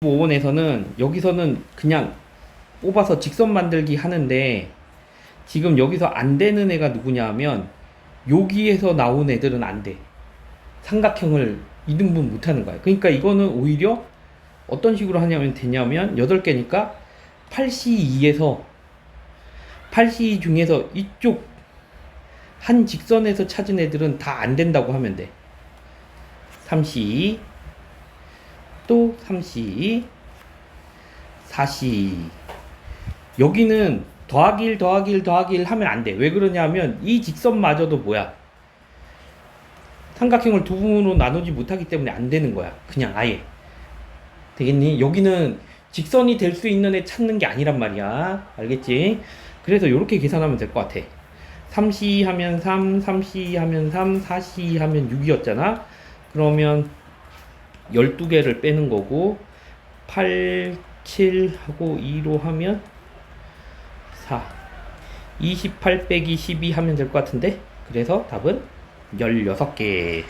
5번에서는 여기서는 그냥 뽑아서 직선 만들기 하는데 지금 여기서 안 되는 애가 누구냐 하면 여기에서 나온 애들은 안 돼. 삼각형을 이등분 못 하는 거야. 그러니까 이거는 오히려 어떤 식으로 하냐면 되냐면 8개니까 8C2에서 8C2 중에서 이쪽 한 직선에서 찾은 애들은 다 안 된다고 하면 돼. 3C 또 3C 4C 여기는 더하기 1 더하기 1 더하기 1 하면 안 돼. 왜 그러냐면 이 직선마저도 뭐야? 삼각형을 두 부분으로 나누지 못하기 때문에 안 되는 거야. 그냥 아예. 되겠니? 여기는 직선이 될 수 있는 애 찾는 게 아니란 말이야. 알겠지? 그래서 이렇게 계산하면 될 것 같아. 3C 하면 3, 3C 하면 3, 4C 하면 6이었잖아. 그러면 12개를 빼는 거고 8, 7하고 2로 하면 4 28 빼기 12 하면 될 것 같은데? 그래서 답은 16개